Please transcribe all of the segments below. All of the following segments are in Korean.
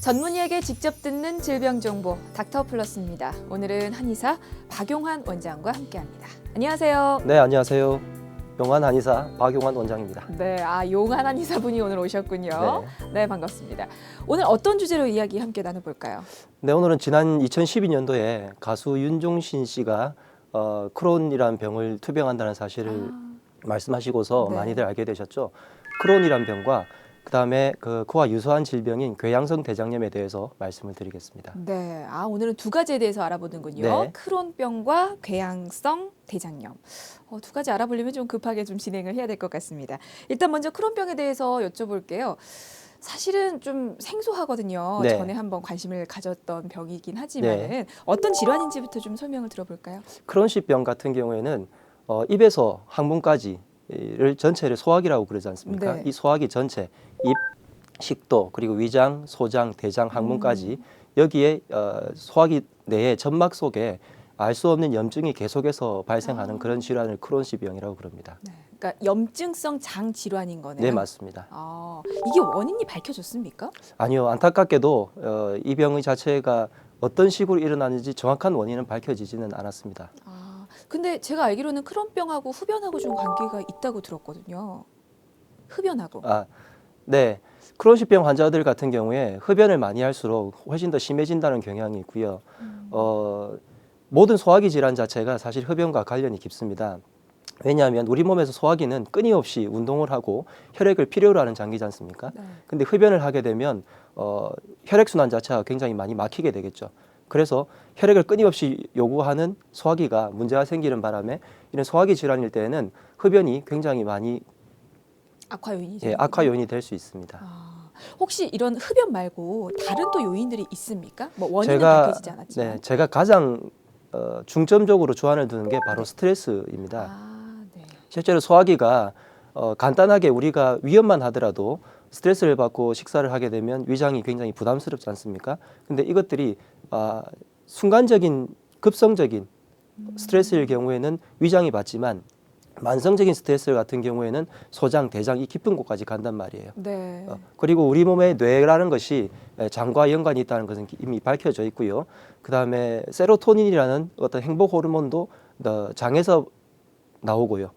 전문의에게 직접 듣는 질병 정보 닥터 플러스입니다. 오늘은 한의사 박용환 원장과 함께합니다. 안녕하세요. 네, 안녕하세요. 용한 한의사 박용환 원장입니다. 네, 아 용한 한의사분이 오늘 오셨군요. 네. 반갑습니다. 오늘 어떤 주제로 이야기 함께 나눠볼까요? 네, 오늘은 지난 2012년도에 가수 윤종신 씨가 어, 크론이라는 병을 투병한다는 사실을 말씀하시고서 네. 많이들 알게 되셨죠. 크론이란 병과 그다음에 그 그와 유사한 질병인 궤양성 대장염에 대해서 말씀을 드리겠습니다. 네, 아 오늘은 두 가지에 대해서 알아보는군요. 네. 크론병과 궤양성 대장염. 어, 두 가지 알아보려면 좀 급하게 좀 진행을 해야 될 것 같습니다. 일단 먼저 크론병에 대해서 여쭤볼게요. 사실은 좀 생소하거든요. 네. 전에 한번 관심을 가졌던 병이긴 하지만은 어떤 질환인지부터 좀 설명을 들어볼까요? 크론시병 같은 경우에는 어, 입에서 항문까지 를 전체를 소화기라고 그러지 않습니까? 네. 이 소화기 전체, 입, 식도 그리고 위장, 소장, 대장, 항문까지 음. 여기에 어, 소화기 내에 점막 속에 알 수 없는 염증이 계속해서 발생하는 아. 그런 질환을 크론시 병이라고 그럽니다. 네. 그러니까 염증성 장 질환인 거네요. 네, 맞습니다. 아, 이게 원인이 밝혀졌습니까? 아니요, 안타깝게도 어, 이 병의 자체가 어떤 식으로 일어나는지 정확한 원인은 밝혀지지는 않았습니다. 아, 근데 제가 알기로는 크론병하고 흡연하고 좀 관계가 있다고 들었거든요. 흡연하고. 아, 네. 크론시병 환자들 같은 경우에 흡연을 많이 할수록 훨씬 더 심해진다는 경향이 있고요. 음. 어, 모든 소화기 질환 자체가 사실 흡연과 관련이 깊습니다. 왜냐하면 우리 몸에서 소화기는 끊임없이 운동을 하고 혈액을 필요로 하는 장기지 않습니까? 네. 근데 흡연을 하게 되면 어, 혈액순환 자체가 굉장히 많이 막히게 되겠죠. 그래서 혈액을 끊임없이 요구하는 소화기가 문제가 생기는 바람에 이런 소화기 질환일 때에는 흡연이 굉장히 많이 악화 요인이죠. 예, 악화 요인이 될 수 있습니다. 아, 혹시 이런 흡연 말고 다른 또 요인들이 있습니까? 뭐 원인은 제가 밝혀지지 않았지만. 네, 제가 가장 어, 중점적으로 주안을 두는 게 바로 스트레스입니다. 아, 네. 실제로 소화기가 어, 간단하게 우리가 위험만 하더라도 스트레스를 받고 식사를 하게 되면 위장이 굉장히 부담스럽지 않습니까? 근데 이것들이 아, 순간적인 급성적인 스트레스일 경우에는 위장이 받지만 만성적인 스트레스 같은 경우에는 소장, 대장 이 깊은 곳까지 간단 말이에요. 네. 어, 그리고 우리 몸의 뇌라는 것이 에, 장과 연관이 있다는 것은 이미 밝혀져 있고요. 그 다음에 세로토닌이라는 어떤 행복 호르몬도 어, 장에서 나오고요.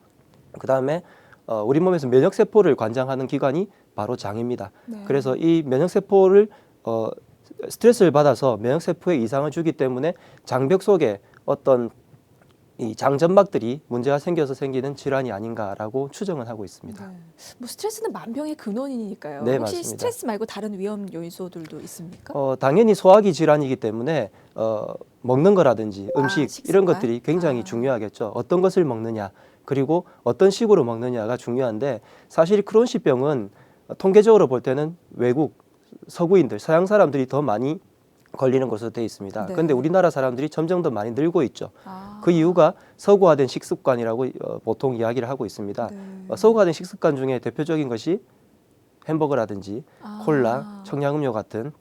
그 다음에 어, 우리 몸에서 면역 세포를 관장하는 기관이 바로 장입니다. 네. 그래서 이 면역 세포를 어, 스트레스를 받아서 면역 세포에 이상을 주기 때문에 장벽 속에 어떤 이 장점막들이 문제가 생겨서 생기는 질환이 아닌가라고 추정을 하고 있습니다. 네. 뭐 스트레스는 만병의 근원이니까요. 네, 혹시 맞습니다. 스트레스 말고 다른 위험 요소들도 있습니까? 어, 당연히 소화기 질환이기 때문에 어, 먹는 거라든지 아, 음식 식습관? 이런 것들이 굉장히 아. 중요하겠죠. 어떤 것을 먹느냐 그리고 어떤 식으로 먹느냐가 중요한데 사실 크론시병은 통계적으로 볼 때는 외국 서구인들 서양 사람들이 더 많이 걸리는 것으로 되어 있습니다. 네. 그런데 우리나라 사람들이 점점 더 많이 늘고 있죠. 아, 그 이유가 서구화된 식습관이라고 어, 보통 이야기를 하고 있습니다. 네. 어, 서구화된 식습관 중에 대표적인 것이 햄버거라든지 아. 콜라, 청량음료 같은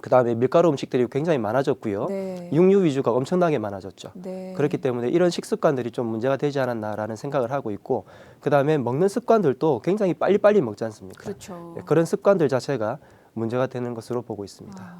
그 다음에 밀가루 음식들이 굉장히 많아졌고요. 네. 육류 위주가 엄청나게 많아졌죠. 네. 그렇기 때문에 이런 식습관들이 좀 문제가 되지 않았나라는 생각을 하고 있고 그 다음에 먹는 습관들도 굉장히 빨리빨리 먹지 않습니까? 그렇죠. 예, 그런 습관들 자체가 문제가 되는 것으로 보고 있습니다. 아,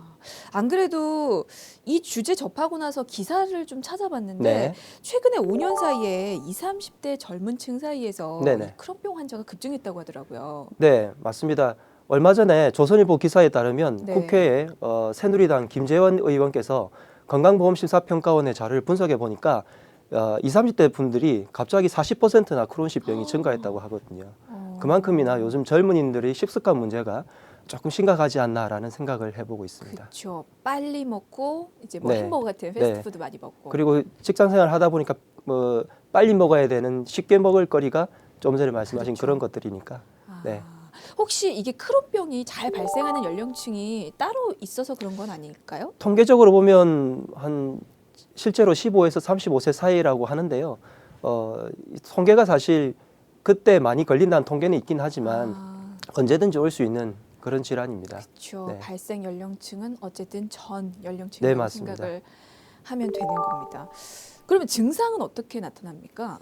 안 그래도 이 주제 접하고 나서 기사를 좀 찾아봤는데 네. 최근에 5년 사이에 20, 30대 젊은 층 사이에서 크론병 환자가 급증했다고 하더라고요. 네, 맞습니다. 얼마 전에 조선일보 기사에 따르면 네. 국회에 어, 새누리당 김재원 의원께서 건강보험심사평가원의 자료를 분석해 보니까 어, 20, 30대 분들이 갑자기 40%나 크론시병이 아. 증가했다고 하거든요. 어. 그만큼이나 요즘 젊은이들의 식습관 문제가 조금 심각하지 않나라는 생각을 해보고 있습니다. 그렇죠. 빨리 먹고 이제 뭐 네. 햄버거 같은 네. 패스트푸드 많이 먹고. 그리고 직장 생활 하다 보니까 뭐 빨리 먹어야 되는 쉽게 먹을 거리가 좀 전에 말씀하신 그렇죠. 그런 것들이니까 아, 네. 혹시 이게 크론병이 잘 발생하는 연령층이 따로 있어서 그런 건 아닐까요? 통계적으로 보면 한 실제로 15에서 35세 사이라고 하는데요. 어, 이 통계가 사실 그때 많이 걸린다는 통계는 있긴 하지만 아, 언제든지 올 수 있는 그런 질환입니다. 그렇죠. 네. 발생 연령층은 어쨌든 전 네, 연령층이라고 맞습니다. 생각을 하면 되는 겁니다. 그러면 증상은 어떻게 나타납니까?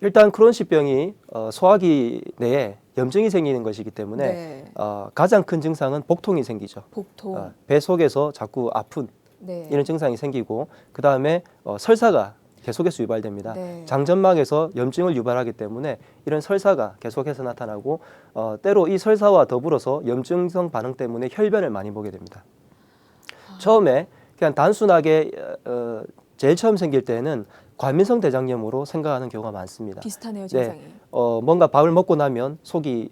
일단 크론시병이 어, 소화기 내에 염증이 생기는 것이기 때문에 네. 어, 가장 큰 증상은 복통이 생기죠. 복통. 어, 배 속에서 자꾸 아픈 네. 이런 증상이 생기고 그 다음에 어, 설사가 계속해서 유발됩니다. 네. 장점막에서 염증을 유발하기 때문에 이런 설사가 계속해서 나타나고 어, 때로 이 설사와 더불어서 염증성 반응 때문에 혈변을 많이 보게 됩니다. 아. 처음에 그냥 단순하게 어, 제일 처음 생길 때는 과민성 대장염으로 생각하는 경우가 많습니다. 비슷하네요, 증상이. 어, 뭔가 밥을 먹고 나면 속이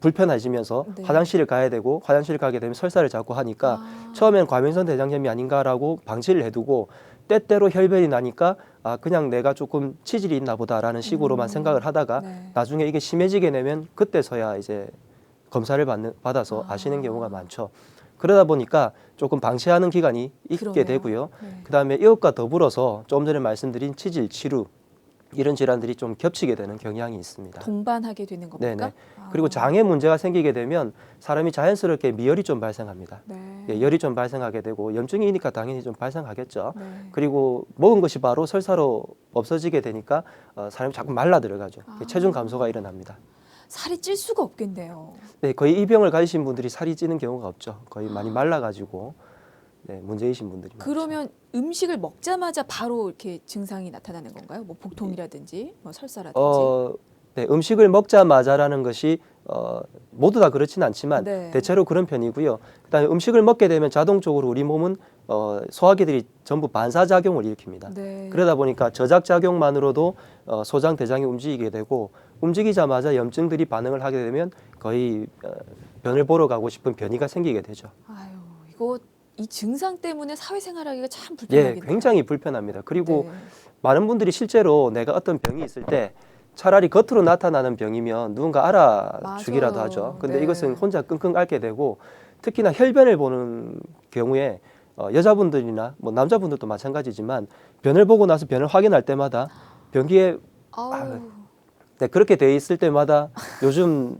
불편해지면서 네. 화장실을 가야 되고 화장실 가게 되면 설사를 자꾸 하니까 아. 처음엔 과민성 대장염이 아닌가라고 방치를 해두고 때때로 혈변이 나니까 아 그냥 내가 조금 치질이 있나 보다라는 식으로만 음. 생각을 하다가 네. 나중에 이게 심해지게 되면 그때서야 이제 검사를 받는, 받아서 아. 아시는 경우가 많죠. 그러다 보니까 조금 방치하는 기간이 있게 그러네요. 되고요. 네. 그다음에 이것과 더불어서 조금 전에 말씀드린 치질, 치루 이런 질환들이 좀 겹치게 되는 경향이 있습니다. 동반하게 되는 겁니까? 네네. 아. 그리고 장에 문제가 생기게 되면 사람이 자연스럽게 미열이 좀 발생합니다. 네. 예, 열이 좀 발생하게 되고 염증이니까 당연히 좀 발생하겠죠. 네. 그리고 먹은 것이 바로 설사로 없어지게 되니까 어, 사람이 자꾸 말라 들어가죠. 아. 체중 감소가 일어납니다. 살이 찔 수가 없겠네요. 네, 거의 이 병을 가지신 분들이 살이 찌는 경우가 없죠. 거의 많이 말라가지고 네, 문제이신 분들이 많죠. 그러면 음식을 먹자마자 바로 이렇게 증상이 나타나는 건가요? 뭐 복통이라든지 뭐 설사라든지. 어, 네, 음식을 먹자마자라는 것이 어, 모두 다 그렇진 않지만 네. 대체로 그런 편이고요. 그다음에 음식을 먹게 되면 자동적으로 우리 몸은 어, 소화기들이 전부 반사 작용을 일으킵니다. 네. 그러다 보니까 저작 작용만으로도 어, 소장 대장이 움직이게 되고 움직이자마자 염증들이 반응을 하게 되면 거의 어, 변을 보러 가고 싶은 변이가 생기게 되죠. 아유, 이거 이 증상 때문에 사회생활하기가 참 예, 불편하겠네요. 굉장히 불편합니다. 그리고 네. 많은 분들이 실제로 내가 어떤 병이 있을 때 차라리 겉으로 나타나는 병이면 누군가 알아주기라도 맞아요. 하죠. 근데 네. 이것은 혼자 끙끙 앓게 되고 특히나 혈변을 보는 경우에 어, 여자분들이나 뭐 남자분들도 마찬가지지만 변을 보고 나서 변을 확인할 때마다 변기에 아우, 네, 그렇게 돼 있을 때마다 요즘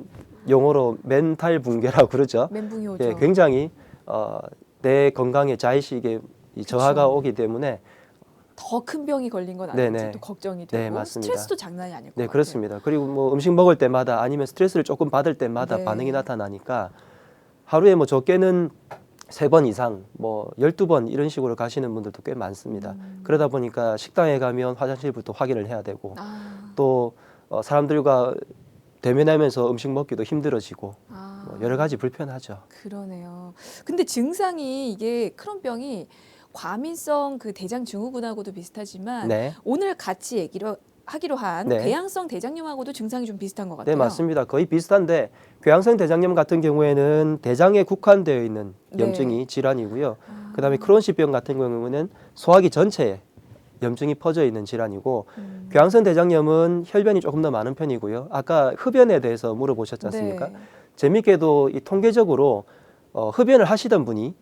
용어로 멘탈 붕괴라고 그러죠. 멘붕이 오죠. 예, 굉장히 어, 내 건강에 자의식에 이 저하가 그쵸. 오기 때문에 더 큰 병이 걸린 건 아닌지 네네. 또 걱정이 되고 네, 맞습니다. 스트레스도 장난이 아닐 것 네 같아요. 그렇습니다. 그리고 뭐 음식 먹을 때마다 아니면 스트레스를 조금 받을 때마다 네. 반응이 나타나니까 하루에 뭐 적게는 세 번 이상 뭐 열두 번 이런 식으로 가시는 분들도 꽤 많습니다. 음. 그러다 보니까 식당에 가면 화장실부터 확인을 해야 되고 아, 또 어, 사람들과 대면하면서 음식 먹기도 힘들어지고 아. 뭐 여러 가지 불편하죠. 그러네요. 근데 증상이 이게 크론병이 과민성 그 대장 증후군하고도 비슷하지만 네. 오늘 같이 얘기로 하기로 한 네. 궤양성 대장염하고도 증상이 좀 비슷한 것 같아요. 네, 맞습니다. 거의 비슷한데 궤양성 대장염 같은 경우에는 대장에 국한되어 있는 네. 염증이 질환이고요. 아, 그다음에 크론시병 같은 경우는 소화기 전체에 염증이 퍼져 있는 질환이고 음. 궤양성 대장염은 혈변이 조금 더 많은 편이고요. 아까 흡연에 대해서 물어보셨지 않습니까? 네. 재밌게도 이 통계적으로 어, 흡연을 하시던 분이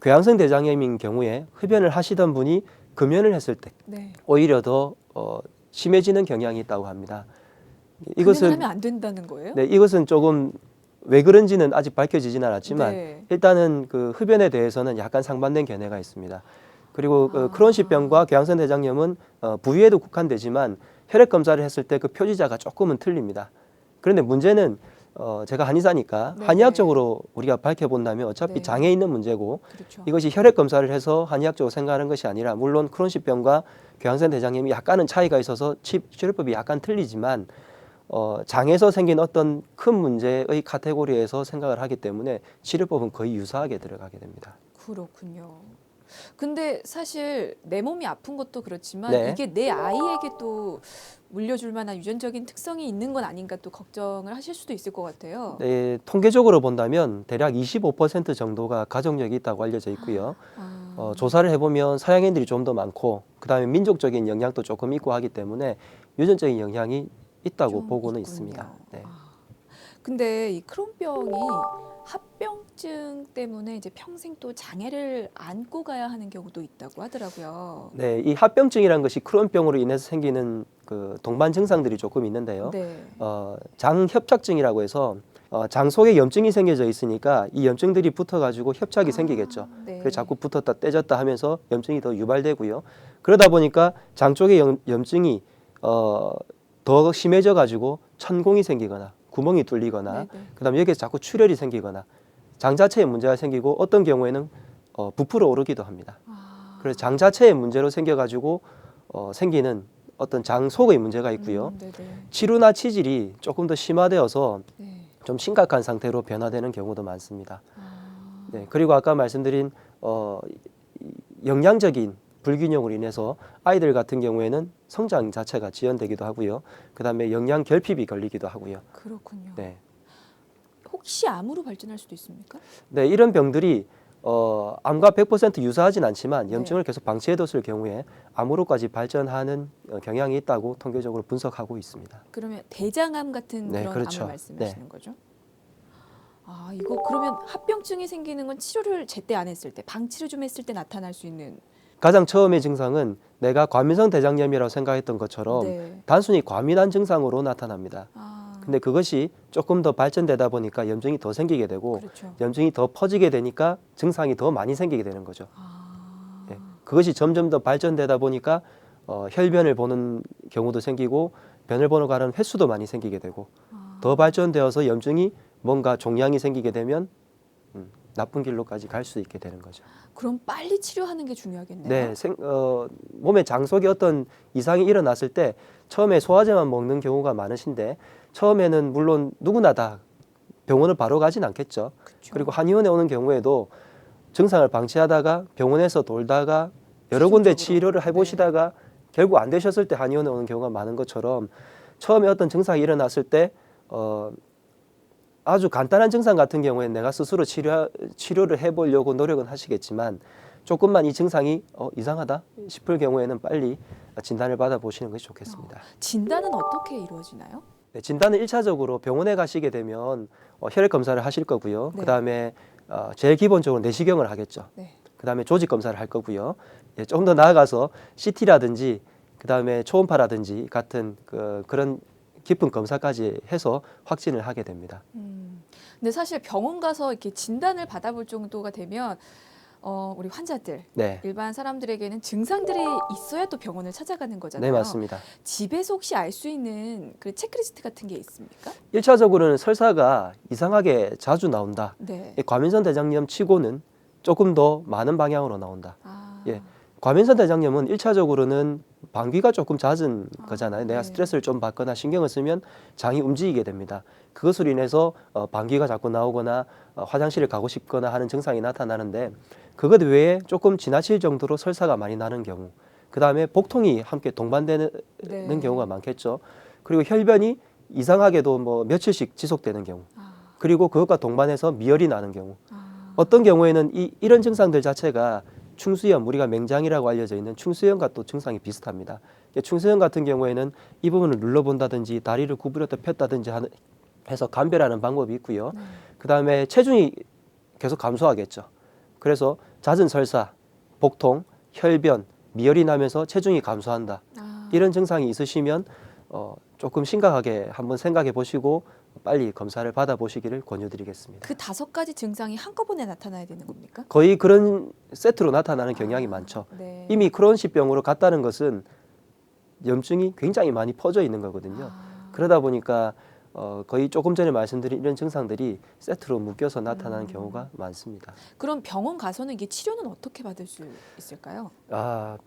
궤양성 대장염인 경우에 흡연을 하시던 분이 금연을 했을 때 네. 오히려 더 어, 심해지는 경향이 있다고 합니다. 이것은 이것은 하면 안 된다는 거예요? 네, 이것은 조금 왜 그런지는 아직 밝혀지진 않았지만 네. 일단은 그 흡연에 대해서는 약간 상반된 견해가 있습니다. 그리고 그 아. 크론시병과 궤양성 대장염은 어, 부위에도 국한되지만 혈액 검사를 했을 때 그 표지자가 조금은 틀립니다. 그런데 문제는 어, 제가 한의사니까 네네. 한의학적으로 우리가 밝혀본다면 어차피 네. 장에 있는 문제고 그렇죠. 이것이 혈액 검사를 해서 한의학적으로 생각하는 것이 아니라 물론 크론시병과 궤양성 대장염이 약간은 차이가 있어서 치- 치료법이 약간 틀리지만 어, 장에서 생긴 어떤 큰 문제의 카테고리에서 생각을 하기 때문에 치료법은 거의 유사하게 들어가게 됩니다. 그렇군요. 근데 사실 내 몸이 아픈 것도 그렇지만 네. 이게 내 아이에게 또 물려줄 만한 유전적인 특성이 있는 건 아닌가 또 걱정을 하실 수도 있을 것 같아요. 네, 통계적으로 본다면 대략 25% 정도가 가족력이 있다고 알려져 있고요. 아, 어, 조사를 해보면 서양인들이 좀 더 많고 그다음에 민족적인 영향도 조금 있고 하기 때문에 유전적인 영향이 있다고 좀 보고는 있군요. 있습니다. 네. 아, 근데 이 크론병이 합병증 때문에 이제 평생 또 장애를 안고 가야 하는 경우도 있다고 하더라고요. 네, 이 합병증이라는 것이 크론병으로 인해서 생기는 그 동반 증상들이 조금 있는데요. 네. 어, 장협착증이라고 해서 어, 장 속에 염증이 생겨져 있으니까 이 염증들이 붙어가지고 협착이 아, 생기겠죠. 네. 그 자꾸 붙었다 떼졌다 하면서 염증이 더 유발되고요. 그러다 보니까 장 염, 염증이 어, 더 심해져 가지고 천공이 생기거나 구멍이 뚫리거나 네네. 그다음에 여기에 자꾸 출혈이 생기거나 장 자체에 문제가 생기고 어떤 경우에는 어, 부풀어 오르기도 합니다. 아. 그래서 장 자체의 문제로 생겨가지고 어, 생기는 어떤 장 속의 문제가 있고요. 음, 네네. 치루나 치질이 조금 더 심화되어서 네. 좀 심각한 상태로 변화되는 경우도 많습니다. 아. 네, 그리고 아까 말씀드린 어, 이- 영양적인 불균형으로 인해서 아이들 같은 경우에는 성장 자체가 지연되기도 하고요. 그다음에 영양 결핍이 걸리기도 하고요. 그렇군요. 네. 혹시 암으로 발전할 수도 있습니까? 네, 이런 병들이 어, 암과 100% 유사하진 않지만 네. 염증을 계속 방치해뒀을 경우에 암으로까지 발전하는 어, 경향이 있다고 통계적으로 분석하고 있습니다. 그러면 대장암 같은 네, 그런 그렇죠. 암을 말씀하시는 거죠? 아 이거 그러면 합병증이 생기는 건 치료를 제때 안 했을 때 방치를 좀 했을 때 나타날 수 있는 가장 처음의 증상은 내가 과민성 대장염이라고 생각했던 것처럼 네. 단순히 과민한 증상으로 나타납니다. 아 근데 그것이 조금 더 발전되다 보니까 염증이 더 생기게 되고 그렇죠. 염증이 더 퍼지게 되니까 증상이 더 많이 생기게 되는 거죠. 아 예. 그것이 점점 더 발전되다 보니까 어, 혈변을 보는 경우도 생기고 변을 보러 가는 횟수도 많이 생기게 되고 아. 더 발전되어서 염증이 뭔가 종양이 생기게 되면 음, 나쁜 길로까지 갈 수 있게 되는 거죠. 그럼 빨리 치료하는 게 중요하겠네요. 네, 생, 어, 몸의 장 속에 어떤 이상이 일어났을 때 처음에 소화제만 먹는 경우가 많으신데 처음에는 물론 누구나 다 병원을 바로 가진 않겠죠. 그렇죠. 그리고 한의원에 오는 경우에도 증상을 방치하다가 병원에서 돌다가 여러 군데. 치료를 해보시다가 결국 안 되셨을 때 한의원에 오는 경우가 많은 것처럼 처음에 어떤 증상이 일어났을 때 어, 아주 간단한 증상 같은 경우에는 내가 스스로 치료, 치료를 해보려고 노력은 하시겠지만 조금만 이 증상이 어, 이상하다 싶을 경우에는 빨리 진단을 받아보시는 것이 좋겠습니다. 진단은 어떻게 이루어지나요? 네, 진단은 일차적으로 병원에 가시게 되면 어, 혈액 검사를 하실 거고요. 네. 그다음에 어, 제일 기본적으로 내시경을 하겠죠. 네. 그다음에 조직 검사를 할 거고요. 예, 조금 더 나아가서 CT라든지 그다음에 초음파라든지 같은 그, 그런 깊은 검사까지 해서 확진을 하게 됩니다. 음. 근데 사실 병원 가서 이렇게 진단을 받아볼 정도가 되면 어, 우리 환자들 네. 일반 사람들에게는 증상들이 있어야 또 병원을 찾아가는 거잖아요. 네, 맞습니다. 집에서 혹시 알 수 있는 그 체크리스트 같은 게 있습니까? 일차적으로는 설사가 이상하게 자주 나온다. 네. 이 과민성 대장염 치고는 조금 더 많은 방향으로 나온다. 아, 예. 과민성 대장염은 일차적으로는 방귀가 조금 잦은 아, 거잖아요. 내가 네. 스트레스를 좀 받거나 신경을 쓰면 장이 움직이게 됩니다. 그것으로 인해서 어, 방귀가 자꾸 나오거나 어, 화장실을 가고 싶거나 하는 증상이 나타나는데 그것 외에 조금 지나칠 정도로 설사가 많이 나는 경우, 그 다음에 복통이 함께 동반되는 네. 경우가 많겠죠. 그리고 혈변이 이상하게도 뭐 며칠씩 지속되는 경우, 아, 그리고 그것과 동반해서 미열이 나는 경우, 아, 어떤 경우에는 이, 이런 증상들 자체가 충수염, 우리가 맹장이라고 알려져 있는 충수염과 또 증상이 비슷합니다. 충수염 같은 경우에는 이 부분을 눌러본다든지 다리를 구부렸다 폈다든지 하는, 해서 감별하는 방법이 있고요. 네. 그 다음에 체중이 계속 감소하겠죠. 그래서 잦은 설사, 복통, 혈변, 미열이 나면서 체중이 감소한다. 아, 이런 증상이 있으시면 어, 조금 심각하게 한번 생각해 보시고 빨리 검사를 받아보시기를 권유드리겠습니다. 그 다섯 가지 증상이 한꺼번에 나타나야 되는 겁니까? 거의 그런 세트로 나타나는 경향이 아, 많죠. 네. 이미 크론시병으로 갔다는 것은 염증이 굉장히 많이 퍼져 있는 거거든요. 아, 그러다 보니까 어, 거의 조금 전에 말씀드린 이런 증상들이 세트로 묶여서 나타나는 음. 경우가 많습니다. 그럼 병원 가서는 이게 치료는 어떻게 받을 수 있을까요? 아,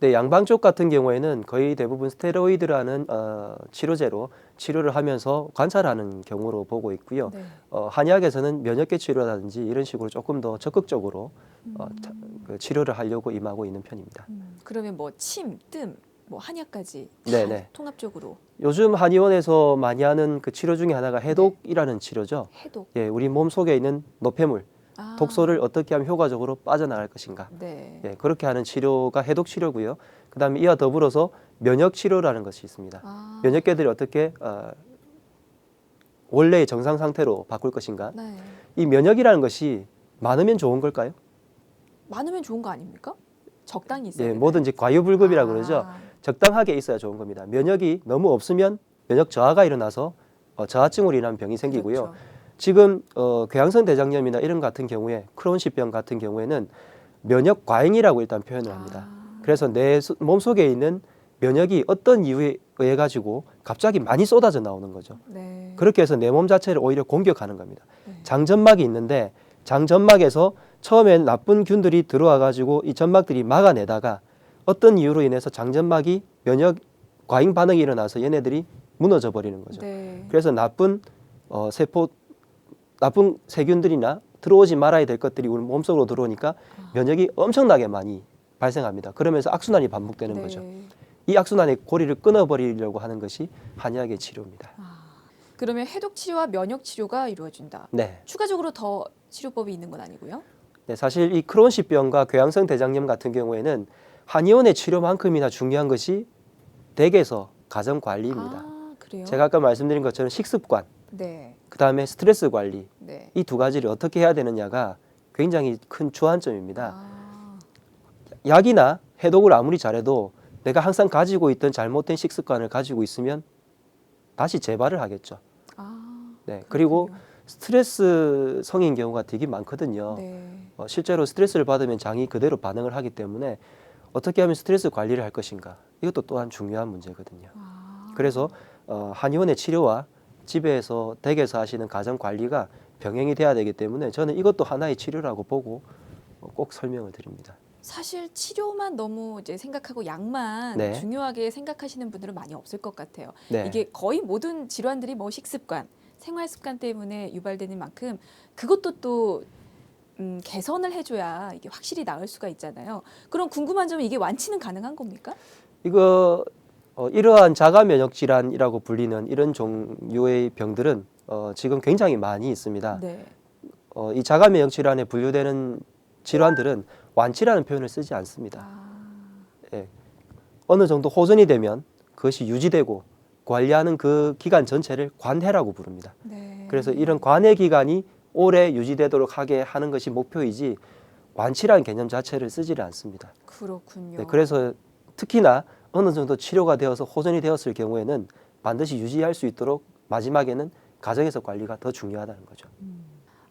네, 양방 쪽 같은 경우에는 거의 대부분 스테로이드라는 어, 치료제로 치료를 하면서 관찰하는 경우로 보고 있고요. 네. 어, 한의학에서는 면역계 치료라든지 이런 식으로 조금 더 적극적으로 어, 음. 자- 그 치료를 하려고 임하고 있는 편입니다. 음, 그러면 뭐 침, 뜸, 뭐 한약까지 다 네네. 통합적으로 요즘 한의원에서 많이 하는 그 치료 중에 하나가 해독이라는 치료죠. 해독. 예, 우리 몸 속에 있는 노폐물, 아, 독소를 어떻게 하면 효과적으로 빠져나갈 것인가. 네. 예, 그렇게 하는 치료가 해독 치료고요. 그다음에 이와 더불어서 면역 치료라는 것이 있습니다. 아, 면역계들이 어떻게 어, 원래의 정상 상태로 바꿀 것인가. 네. 이 면역이라는 것이 많으면 좋은 걸까요? 많으면 좋은 거 아닙니까? 적당히 있어야 예, 되나요? 뭐든지 과유불급이라고 그러죠. 아, 적당하게 있어야 좋은 겁니다. 면역이 너무 없으면 면역 저하가 일어나서 어, 저하증으로 인한 병이 생기고요. 그렇죠. 지금 어, 궤양성 대장염이나 이런 같은 경우에 크론시병 같은 경우에는 면역 과잉이라고 일단 표현을 합니다. 아, 그래서 내 몸 속에 있는 면역이 어떤 이유에 의해 가지고 갑자기 많이 쏟아져 나오는 거죠. 네. 그렇게 해서 내 몸 자체를 오히려 공격하는 겁니다. 네. 장점막이 있는데 장점막에서 처음엔 나쁜 균들이 들어와 가지고 이 점막들이 막아내다가 어떤 이유로 인해서 장점막이 면역 과잉 반응이 일어나서 얘네들이 무너져 버리는 거죠. 네. 그래서 나쁜 어, 세포 나쁜 세균들이나 들어오지 말아야 될 것들이 우리 몸속으로 들어오니까 아. 면역이 엄청나게 많이 발생합니다. 그러면서 악순환이 반복되는 네. 거죠. 이 악순환의 고리를 끊어버리려고 하는 것이 한의학의 치료입니다. 아, 그러면 해독 치료와 면역 치료가 이루어진다. 네. 추가적으로 더 치료법이 있는 건 아니고요. 네, 사실 이 크론시병과 궤양성 대장염 같은 경우에는 한의원의 치료만큼이나 중요한 것이 댁에서 가정 관리입니다. 아, 그래요? 제가 아까 말씀드린 것처럼 식습관, 네. 그 다음에 스트레스 관리 네. 이 두 가지를 어떻게 해야 되느냐가 굉장히 큰 주안점입니다. 아, 약이나 해독을 아무리 잘해도 내가 항상 가지고 있던 잘못된 식습관을 가지고 있으면 다시 재발을 하겠죠. 아, 네, 그리고. 스트레스 성인 경우가 되게 많거든요. 네. 어, 실제로 스트레스를 받으면 장이 그대로 반응을 하기 때문에 어떻게 하면 스트레스 관리를 할 것인가 이것도 또한 중요한 문제거든요. 아, 그래서 어, 한의원의 치료와 집에서 댁에서 하시는 가정 관리가 병행이 돼야 되기 때문에 저는 이것도 하나의 치료라고 보고 어, 꼭 설명을 드립니다. 사실 치료만 너무 이제 생각하고 약만 네. 중요하게 생각하시는 분들은 많이 없을 것 같아요. 네, 이게 거의 모든 질환들이 뭐 식습관, 생활 습관 때문에 유발되는 만큼 그것도 또 음, 개선을 해줘야 이게 확실히 나을 수가 있잖아요. 그럼 궁금한 점은 이게 완치는 가능한 겁니까? 이거 어, 이러한 자가 면역 질환이라고 불리는 이런 종류의 병들은 어, 지금 굉장히 많이 있습니다. 네. 어, 이 자가 면역 질환에 분류되는 질환들은 완치라는 표현을 쓰지 않습니다. 아, 어느 정도 호전이 되면 그것이 유지되고 관리하는 그 기간 전체를 관해라고 부릅니다. 네. 그래서 이런 관해 기간이 오래 유지되도록 하게 하는 것이 목표이지 완치라는 개념 자체를 쓰지를 않습니다. 그렇군요. 네, 그래서 특히나 어느 정도 치료가 되어서 호전이 되었을 경우에는 반드시 유지할 수 있도록 마지막에는 가정에서 관리가 더 중요하다는 거죠.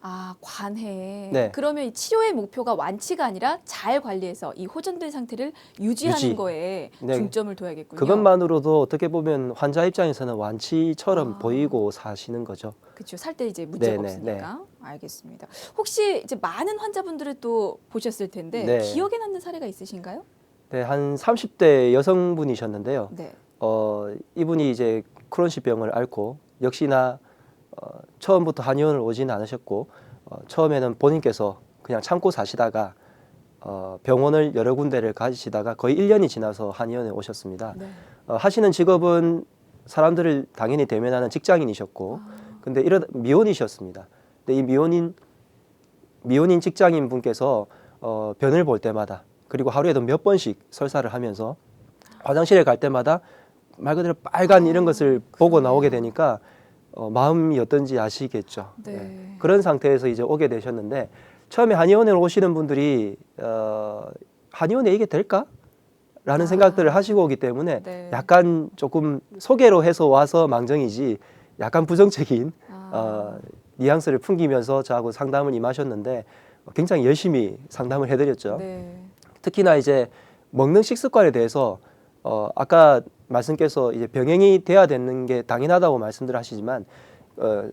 아 관해. 네. 그러면 이 치료의 목표가 완치가 아니라 잘 관리해서 이 호전된 상태를 유지하는 유지. 거에 네. 중점을 둬야겠군요. 그것만으로도 어떻게 보면 환자 입장에서는 완치처럼 아. 보이고 사시는 거죠. 그렇죠. 살 때 이제 문제가 네네, 없으니까. 알겠습니다. 혹시 이제 많은 환자분들을 또 보셨을 텐데 네. 기억에 남는 사례가 있으신가요? 네, 한 30대 여성분이셨는데요. 네. 어, 이분이 이제 크론시 병을 앓고 역시나 어, 처음부터 한의원을 오지는 않으셨고 어, 처음에는 본인께서 그냥 참고 사시다가 어, 병원을 여러 군데를 가시다가 거의 1년이 지나서 한의원에 오셨습니다. 네. 어, 하시는 직업은 사람들을 당연히 대면하는 직장인이셨고 아, 근데 이러 미혼이셨습니다. 근데 이 미혼인 미혼인 직장인 분께서 어, 변을 볼 때마다 그리고 하루에도 몇 번씩 설사를 하면서 화장실에 갈 때마다 말 그대로 빨간 이런 것을 보고 나오게 되니까 어, 마음이 어떤지 아시겠죠. 네. 예. 그런 상태에서 이제 오게 되셨는데 처음에 한의원에 오시는 분들이 어, 한의원에 이게 될까? 라는 아. 생각들을 하시고 오기 때문에 네. 약간 조금 소개로 해서 와서 망정이지 약간 부정적인 아, 어, 뉘앙스를 풍기면서 저하고 상담을 임하셨는데 굉장히 열심히 상담을 해드렸죠. 네. 특히나 이제 먹는 식습관에 대해서 어, 아까 말씀께서 이제 병행이 돼야 되는 게 당연하다고 말씀들 하시지만 어,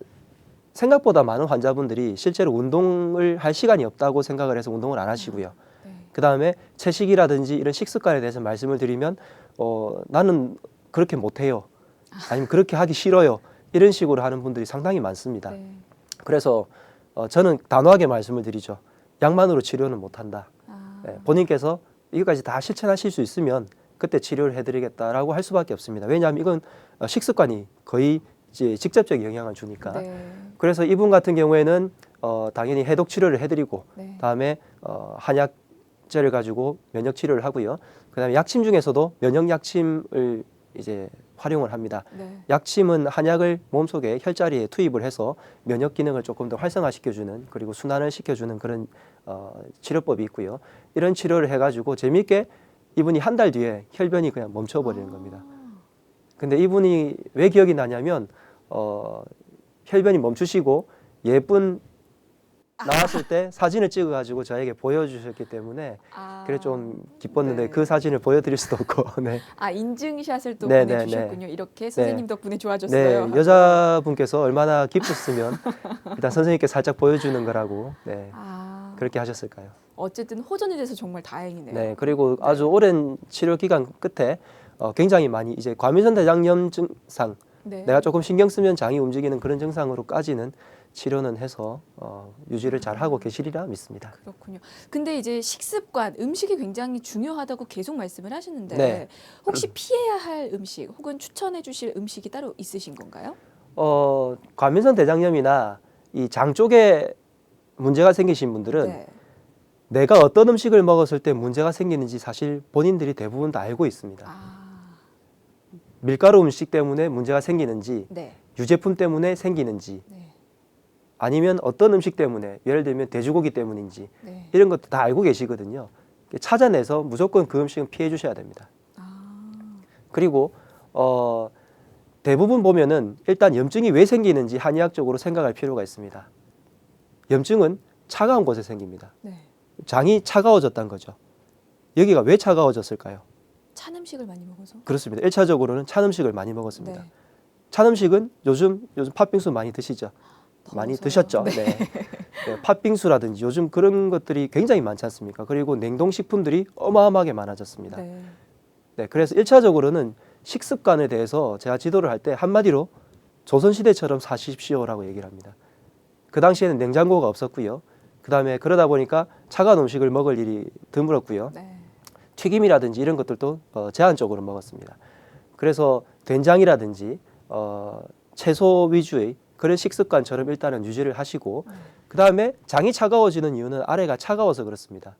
생각보다 많은 환자분들이 실제로 운동을 할 시간이 없다고 생각을 해서 운동을 안 하시고요. 네. 그 다음에 채식이라든지 이런 식습관에 대해서 말씀을 드리면 어, 나는 그렇게 못해요. 아니면 그렇게 하기 싫어요. 이런 식으로 하는 분들이 상당히 많습니다. 네. 그래서 어, 저는 단호하게 말씀을 드리죠. 약만으로 치료는 못한다. 아, 예, 본인께서 이것까지 다 실천하실 수 있으면 그때 치료를 해드리겠다라고 할 수밖에 없습니다. 왜냐하면 이건 어, 식습관이 거의 이제 직접적인 영향을 주니까. 네. 그래서 이분 같은 경우에는 어, 당연히 해독 치료를 해드리고 네. 다음에 어, 한약 제를 가지고 면역 치료를 하고요. 그다음에 약침 중에서도 면역 약침을 이제 활용을 합니다. 네. 약침은 한약을 몸속에 혈자리에 투입을 해서 면역 기능을 조금 더 활성화시켜주는 그리고 순환을 시켜주는 그런 어, 치료법이 있고요. 이런 치료를 해가지고 재미있게 이분이 한 달 뒤에 혈변이 그냥 멈춰버리는 겁니다. 아, 근데 이분이 왜 기억이 나냐면 어, 혈변이 멈추시고 예쁜 나왔을 때 사진을 찍어가지고 저에게 보여주셨기 때문에 아, 그래 좀 기뻤는데 네. 그 사진을 보여드릴 수도 없고 네. 아 인증샷을 또 네, 네, 보내주셨군요. 이렇게 선생님 덕분에 네, 좋아졌어요. 여자분께서 얼마나 기뻤으면 일단 선생님께 살짝 보여주는 거라고 네, 아, 그렇게 하셨을까요? 어쨌든 호전이 돼서 정말 다행이네요. 네, 그리고 아주 오랜 치료 기간 끝에 어, 굉장히 많이 이제 과민성 대장염 증상, 네. 내가 조금 신경 쓰면 장이 움직이는 그런 증상으로까지는 치료는 해서 어, 유지를 잘 하고 계시리라 믿습니다. 그렇군요. 근데 이제 식습관, 음식이 굉장히 중요하다고 계속 말씀을 하시는데 네. 혹시 피해야 할 음식 혹은 추천해 주실 음식이 따로 있으신 건가요? 어, 과민성 대장염이나 이 장 쪽에 문제가 생기신 분들은 네. 내가 어떤 음식을 먹었을 때 문제가 생기는지 사실 본인들이 대부분 다 알고 있습니다. 아, 밀가루 음식 때문에 문제가 생기는지 네. 유제품 때문에 생기는지 네. 아니면 어떤 음식 때문에 예를 들면 돼지고기 때문인지 네. 이런 것도 다 알고 계시거든요. 찾아내서 무조건 그 음식은 피해 주셔야 됩니다. 아, 그리고 어, 대부분 보면은 일단 염증이 왜 생기는지 한의학적으로 생각할 필요가 있습니다. 염증은 차가운 곳에 생깁니다. 네. 장이 차가워졌다는 거죠. 여기가 왜 차가워졌을까요? 찬 음식을 많이 먹어서. 그렇습니다. 1차적으로는 찬 음식을 많이 먹었습니다. 네. 찬 음식은 요즘 요즘 팥빙수 많이 드시죠? 많이. 드셨죠? 네. 네. 네, 팥빙수라든지 요즘 그런 것들이 굉장히 많지 않습니까? 그리고 냉동식품들이 어마어마하게 많아졌습니다. 네. 네. 그래서 1차적으로는 식습관에 대해서 제가 지도를 할 때 한마디로 조선시대처럼 사십시오라고 얘기를 합니다. 그 당시에는 냉장고가 없었고요. 그 다음에 그러다 보니까 차가운 음식을 먹을 일이 드물었고요. 네. 튀김이라든지 이런 것들도 어, 제한적으로 먹었습니다. 그래서 된장이라든지 어, 채소 위주의 그런 식습관처럼 일단은 유지를 하시고 네. 그 다음에 장이 차가워지는 이유는 아래가 차가워서 그렇습니다.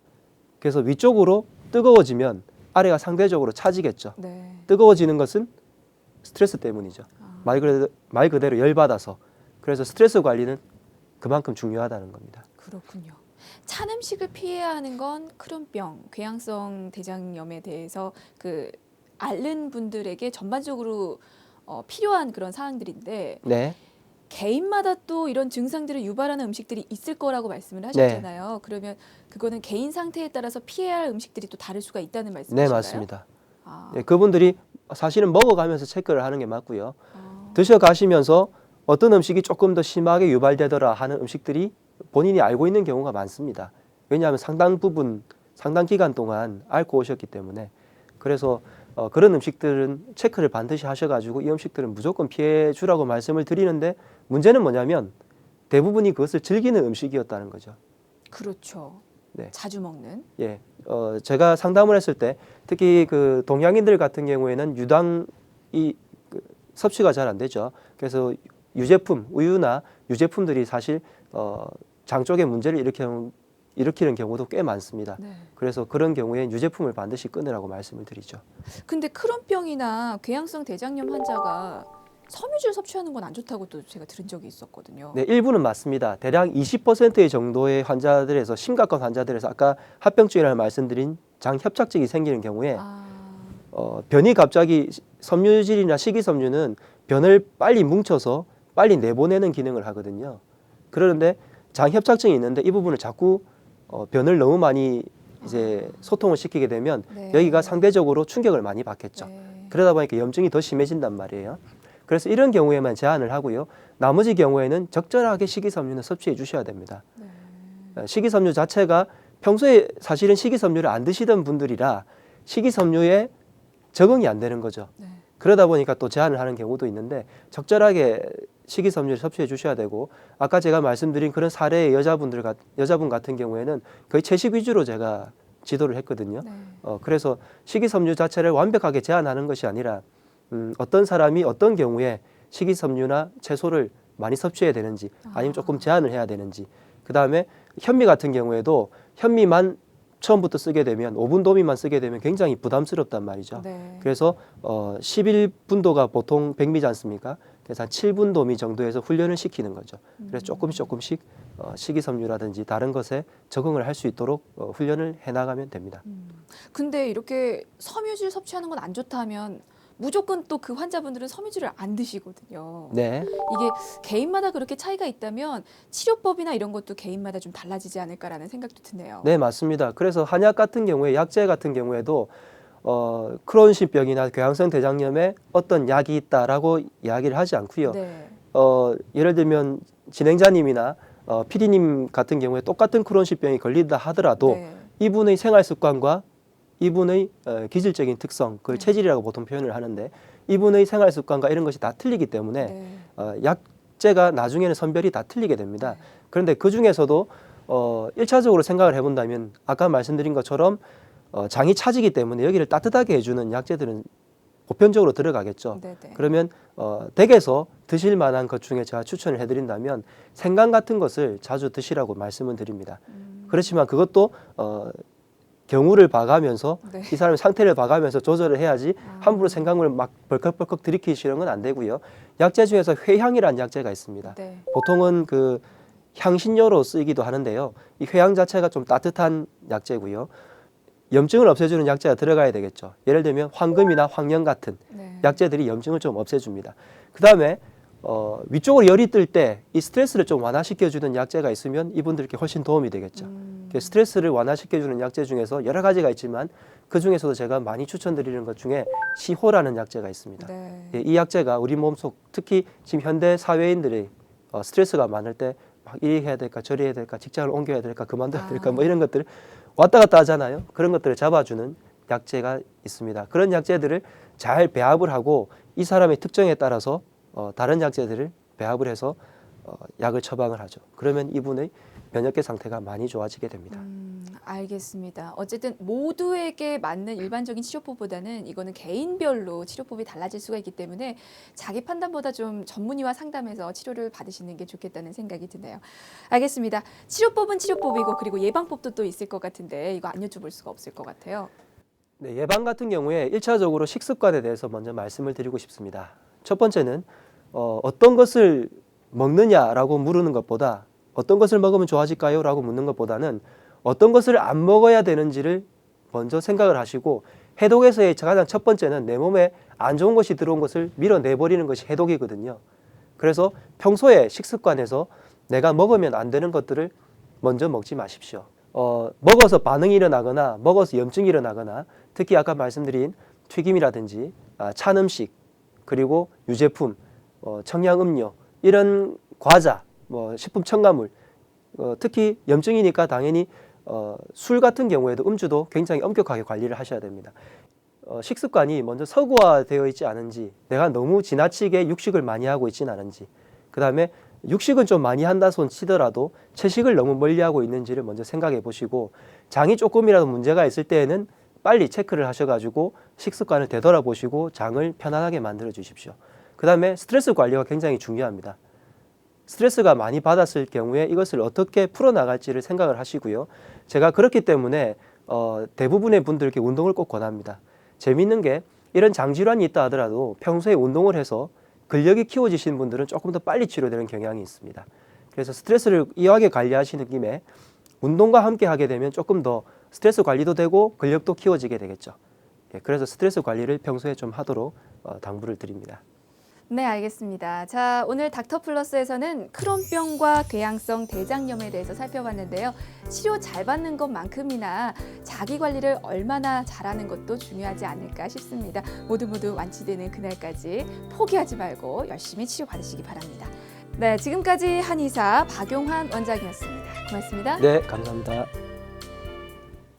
그래서 위쪽으로 뜨거워지면 아래가 상대적으로 차지겠죠. 네. 뜨거워지는 것은 스트레스 때문이죠. 아, 말 그대로, 말 그대로 열받아서 그래서 스트레스 관리는 그만큼 중요하다는 겁니다. 그렇군요. 찬 음식을 피해야 하는 건 크론병, 궤양성 대장염에 대해서 그 앓는 분들에게 전반적으로 어, 필요한 그런 사항들인데 네, 개인마다 또 이런 증상들을 유발하는 음식들이 있을 거라고 말씀을 하셨잖아요. 그러면 그거는 개인 상태에 따라서 피해야 할 음식들이 또 다를 수가 있다는 네 말씀이신가요? 맞습니다. 아, 예, 그분들이 사실은 먹어가면서 체크를 하는 게 맞고요. 아, 드셔가시면서 어떤 음식이 조금 더 심하게 유발되더라 하는 음식들이 본인이 알고 있는 경우가 많습니다. 왜냐하면 상당 부분, 상당 기간 동안 앓고 오셨기 때문에 그래서 어, 그런 음식들은 체크를 반드시 하셔가지고 이 음식들은 무조건 피해 주라고 말씀을 드리는데 문제는 뭐냐면 대부분이 그것을 즐기는 음식이었다는 거죠. 그렇죠. 네. 자주 먹는. 예, 어, 제가 상담을 했을 때 특히 그 동양인들 같은 경우에는 유당이 그 섭취가 잘 안 되죠. 그래서 유제품, 우유나 유제품들이 사실 어, 장 쪽에 문제를 일으키는, 일으키는 경우도 꽤 많습니다. 네. 그래서 그런 경우에 유제품을 반드시 끊으라고 말씀을 드리죠. 근데 크론병이나 궤양성 대장염 환자가 섬유질 섭취하는 건 안 좋다고 또 제가 들은 적이 있었거든요. 네, 일부는 맞습니다. 대략 20%의 정도의 환자들에서 심각한 환자들에서 아까 합병증이라는 말씀드린 장 협착증이 생기는 경우에 아, 어, 변이 갑자기 섬유질이나 식이섬유는 변을 빨리 뭉쳐서 빨리 내보내는 기능을 하거든요. 그러는데 장 협착증이 있는데 이 부분을 자꾸 어, 변을 너무 많이 이제 소통을 시키게 되면 네. 여기가 상대적으로 충격을 많이 받겠죠. 네. 그러다 보니까 염증이 더 심해진단 말이에요. 그래서 이런 경우에만 제한을 하고요. 나머지 경우에는 적절하게 식이섬유는 섭취해 주셔야 됩니다. 네. 어, 식이섬유 자체가 평소에 사실은 식이섬유를 안 드시던 분들이라 식이섬유에 적응이 안 되는 거죠. 네. 그러다 보니까 또 제한을 하는 경우도 있는데 적절하게 식이섬유를 섭취해 주셔야 되고 아까 제가 말씀드린 그런 사례의 여자분들 같 여자분 같은 경우에는 거의 채식 위주로 제가 지도를 했거든요. 네. 어, 그래서 식이섬유 자체를 완벽하게 제한하는 것이 아니라 음, 어떤 사람이 어떤 경우에 식이섬유나 채소를 많이 섭취해야 되는지 아니면 조금 제한을 해야 되는지 그 다음에 현미 같은 경우에도 현미만 처음부터 쓰게 되면 5분 도미만 쓰게 되면 굉장히 부담스럽단 말이죠. 네. 그래서 어 11분도가 보통 100미지 않습니까? 그래서 한 7분 도미 정도에서 훈련을 시키는 거죠. 그래서 조금씩 조금씩 어 식이섬유라든지 다른 것에 적응을 할 수 있도록 어 훈련을 해 나가면 됩니다. 근데 이렇게 섬유질 섭취하는 건 안 좋다면 무조건 또 그 환자분들은 섬유질을 안 드시거든요. 네. 이게 개인마다 그렇게 차이가 있다면 치료법이나 이런 것도 개인마다 좀 달라지지 않을까라는 생각도 드네요. 네, 맞습니다. 그래서 한약 같은 경우에 약제 같은 경우에도 어, 크론신병이나 궤양성 대장염에 어떤 약이 있다라고 이야기를 하지 않고요. 네. 어, 예를 들면 진행자님이나 어, PD님 같은 경우에 똑같은 크론신병이 걸린다 하더라도 네. 이분의 생활 습관과 이분의 어, 기질적인 특성, 그걸 네. 체질이라고 보통 표현을 하는데 이분의 생활 습관과 이런 것이 다 틀리기 때문에 네. 어, 약제가 나중에는 선별이 다 틀리게 됩니다. 네. 그런데 그 중에서도 어, 1차적으로 생각을 해본다면 아까 말씀드린 것처럼 어, 장이 차지기 때문에 여기를 따뜻하게 해주는 약제들은 보편적으로 들어가겠죠. 네. 네. 그러면 어, 댁에서 드실 만한 것 중에 제가 추천을 해드린다면 생강 같은 것을 자주 드시라고 말씀을 드립니다. 음, 그렇지만 그것도 어, 경우를 봐가면서 네. 이 사람의 상태를 봐가면서 조절을 해야지 아. 함부로 생강을 막 벌컥벌컥 들이키시는 건 안 되고요. 약제 중에서 회향이라는 약제가 있습니다. 네. 보통은 그 향신료로 쓰이기도 하는데요. 이 회향 자체가 좀 따뜻한 약제고요. 염증을 없애주는 약제가 들어가야 되겠죠. 예를 들면 황금이나 황령 같은 네. 약제들이 염증을 좀 없애줍니다. 그 다음에 어, 위쪽으로 열이 뜰 때 이 스트레스를 좀 완화시켜주는 약제가 있으면 이분들께 훨씬 도움이 되겠죠. 음, 그 스트레스를 완화시켜주는 약제 중에서 여러 가지가 있지만 그 중에서도 제가 많이 추천드리는 것 중에 시호라는 약제가 있습니다. 네. 예, 이 약제가 우리 몸속 특히 지금 현대 사회인들이 어, 스트레스가 많을 때 막 이리 해야 될까 저리 해야 될까 직장을 옮겨야 될까 그만둬야 될까 뭐 아. 이런 것들 왔다 갔다 하잖아요. 그런 것들을 잡아주는 약제가 있습니다. 그런 약제들을 잘 배합을 하고 이 사람의 특정에 따라서 어, 다른 약제들을 배합을 해서 어, 약을 처방을 하죠. 그러면 이분의 면역계 상태가 많이 좋아지게 됩니다. 음, 알겠습니다. 어쨌든 모두에게 맞는 일반적인 치료법보다는 이거는 개인별로 치료법이 달라질 수가 있기 때문에 자기 판단보다 좀 전문의와 상담해서 치료를 받으시는 게 좋겠다는 생각이 드네요. 알겠습니다. 치료법은 치료법이고 그리고 예방법도 또 있을 것 같은데 이거 안 여쭤볼 수가 없을 것 같아요. 네, 예방 같은 경우에 일차적으로 식습관에 대해서 먼저 말씀을 드리고 싶습니다. 첫 번째는 어, 어떤 것을 먹느냐라고 물으는 것보다 어떤 것을 먹으면 좋아질까요? 라고 묻는 것보다는 어떤 것을 안 먹어야 되는지를 먼저 생각을 하시고 해독에서의 가장 첫 번째는 내 몸에 안 좋은 것이 들어온 것을 밀어내버리는 것이 해독이거든요. 그래서 평소에 식습관에서 내가 먹으면 안 되는 것들을 먼저 먹지 마십시오. 어, 먹어서 반응이 일어나거나 먹어서 염증이 일어나거나 특히 아까 말씀드린 튀김이라든지 아, 찬 음식 그리고 유제품, 어, 청량음료 이런 과자, 뭐 식품 첨가물 어, 특히 염증이니까 당연히 어, 술 같은 경우에도 음주도 굉장히 엄격하게 관리를 하셔야 됩니다. 어, 식습관이 먼저 서구화되어 있지 않은지 내가 너무 지나치게 육식을 많이 하고 있지는 않은지 그 다음에 육식은 좀 많이 한다 손 치더라도 채식을 너무 멀리하고 있는지를 먼저 생각해 보시고 장이 조금이라도 문제가 있을 때에는 빨리 체크를 하셔가지고 식습관을 되돌아보시고 장을 편안하게 만들어 주십시오. 그 다음에 스트레스 관리가 굉장히 중요합니다. 스트레스가 많이 받았을 경우에 이것을 어떻게 풀어나갈지를 생각을 하시고요. 제가 그렇기 때문에 어, 대부분의 분들께 운동을 꼭 권합니다. 재미있는 게 이런 장질환이 있다 하더라도 평소에 운동을 해서 근력이 키워지시는 분들은 조금 더 빨리 치료되는 경향이 있습니다. 그래서 스트레스를 이완하게 관리하시는 김에 운동과 함께 하게 되면 조금 더 스트레스 관리도 되고 근력도 키워지게 되겠죠. 예, 그래서 스트레스 관리를 평소에 좀 하도록 어, 당부를 드립니다. 네, 알겠습니다. 자, 오늘 닥터 플러스에서는 크론병과 궤양성 대장염에 대해서 살펴봤는데요. 치료 잘 받는 것만큼이나 자기 관리를 얼마나 잘하는 것도 중요하지 않을까 싶습니다. 모두 모두 완치되는 그날까지 포기하지 말고 열심히 치료 받으시기 바랍니다. 네, 지금까지 한의사 박용환 원장이었습니다. 고맙습니다. 네, 감사합니다.